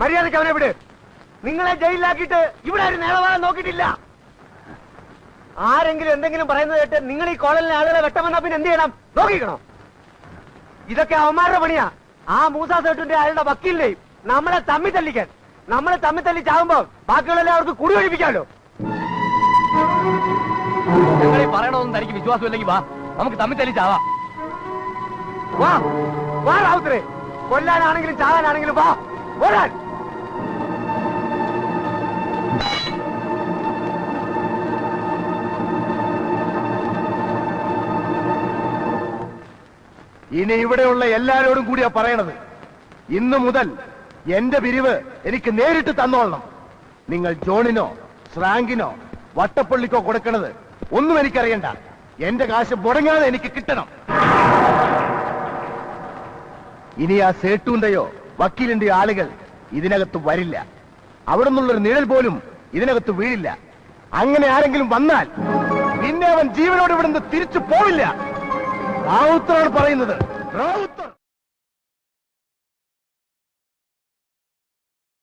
മര്യാദയ്ക്ക് അവനെ വിട്. നിങ്ങളെ ജയിലിലാക്കിയിട്ട് ഇവിടെ ഒരു നേളവാളം നോക്കിയിട്ടില്ല. ആരെങ്കിലും എന്തെങ്കിലും പറയുന്നത് കേട്ട് നിങ്ങൾ ഈ കോളനിലെ ആളുകളെ വെട്ടമെന്നാ പിന്നെ എന്ത് ചെയ്യണം? നോക്കിക്കണോ? ഇതൊക്കെ അവന്മാരുടെ പണിയാ. ആ മൂസാ സേട്ടിന്റെ അയാളുടെ വക്കീലിനെയും നമ്മളെ തമ്മി തല്ലിക്കാൻ. നമ്മളെ തമ്മി തല്ലിച്ചാകുമ്പോ ബാക്കിയുള്ളവരെ അവർക്ക് കുടി ഒഴിപ്പിക്കാമല്ലോ നിങ്ങൾ പറയണമെന്ന് തനിക്ക് വിശ്വാസമില്ലെങ്കിൽ വാ. നമുക്ക് തമ്മി തല്ലിച്ചാവാം വാ വാ റാവുത്തരെ കൊല്ലാനാണെങ്കിലും ചാകാനാണെങ്കിലും വാ ഓടാൻ ഇനി ഇവിടെയുള്ള എല്ലാരോടും കൂടിയാ പറയണത്. ഇന്നു മുതൽ എന്റെ പിരിവ് എനിക്ക് നേരിട്ട് തന്നോളണം. നിങ്ങൾ ജോണിനോ ശ്രാങ്കിനോ വട്ടപ്പള്ളിക്കോ കൊടുക്കണത് ഒന്നും എനിക്കറിയണ്ട. എന്റെ കാശ് മുടങ്ങാതെ എനിക്ക് കിട്ടണം. ഇനി ആ സേട്ടുണ്ടയോ വക്കീലിന്റെയോ ആളുകൾ ഇതിനകത്ത് വരില്ല. അവിടെ നിന്നുള്ളൊരു നിഴൽ പോലും ഇതിനകത്ത് വീഴില്ല. അങ്ങനെ ആരെങ്കിലും വന്നാൽ പിന്നെ അവൻ ജീവനോട് ഇവിടുന്ന് തിരിച്ചു പോവില്ല. റാവുത്തറാണ് പറയുന്നത്. റാവുത്തർ.